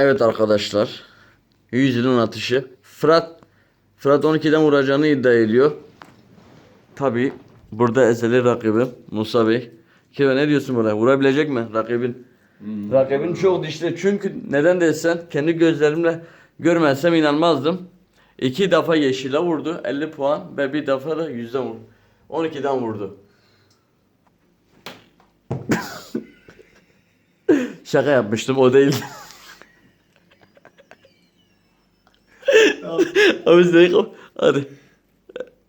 Evet arkadaşlar. 100 yılın atışı. Fırat Fırat 12'den vuracağını iddia ediyor. Tabi burada ezeli rakibi Musa Bey. Kime ne diyorsun buna? Vurabilecek mi rakibin? Rakibin çok dişli. Çünkü neden desen kendi gözlerimle görmezsem inanmazdım. İki defa yeşile vurdu 50 puan ve bir defa da yüzden vurdu. 12'den vurdu. Şaka yapmıştım o değil. Abi sen kap- Hadi.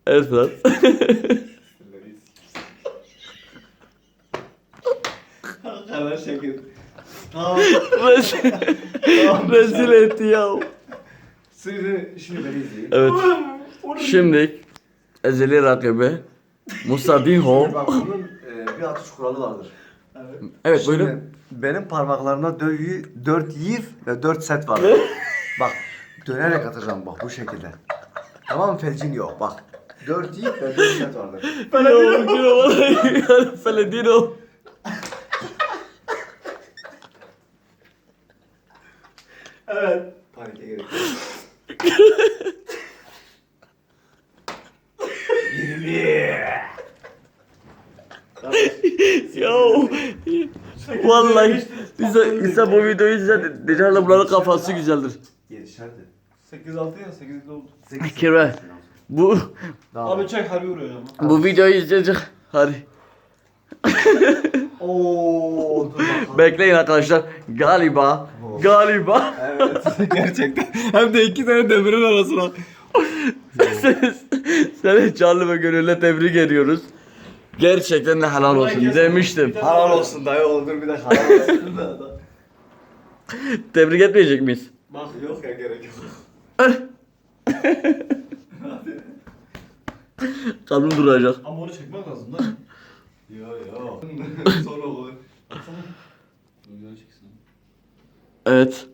Evet Fırat. Kadar şekil. Tamam. Rezil, rezil etti ya. Şimdi, şimdi beni izleyin. Evet. Şimdi ezeli rakibi Musa Dinho. Bak bunun e, bir atış kuralı vardır. Evet Şimdi buyurun. benim parmaklarımda 4, 4 yiv ve 4 set var. bak dönerek atacağım bak bu şekilde. Tamam mı felcin yok bak. 4 yiv ve 4 set vardır. Peledino vallahi. Peledino. Evet. Panike gerek yok. Yo. Vallahi İsa, İsa bu videoyu izle. Diyeceğim bunların kafası güzeldir. Yetişerdi. 8-6 ya 8 oldu. Kire. Bu Abi çek harbi vuruyor ama. bu videoyu izleyecek. Hadi. Ooo dur. Bekleyin arkadaşlar. Galiba. Galiba. Evet gerçekten. Hem de iki tane demirin arasına. Seni, seni canlı ve gönülle tebrik ediyoruz. Gerçekten de helal olsun demiştim. Halal olsun dayı olur bir de halal olsun da. Tebrik etmeyecek miyiz? Bak Yok ya gerek yok. Kalbim duracak. ama onu çekmek lazım lan. Yo yo. Sonra olur. Çeksin. Evet.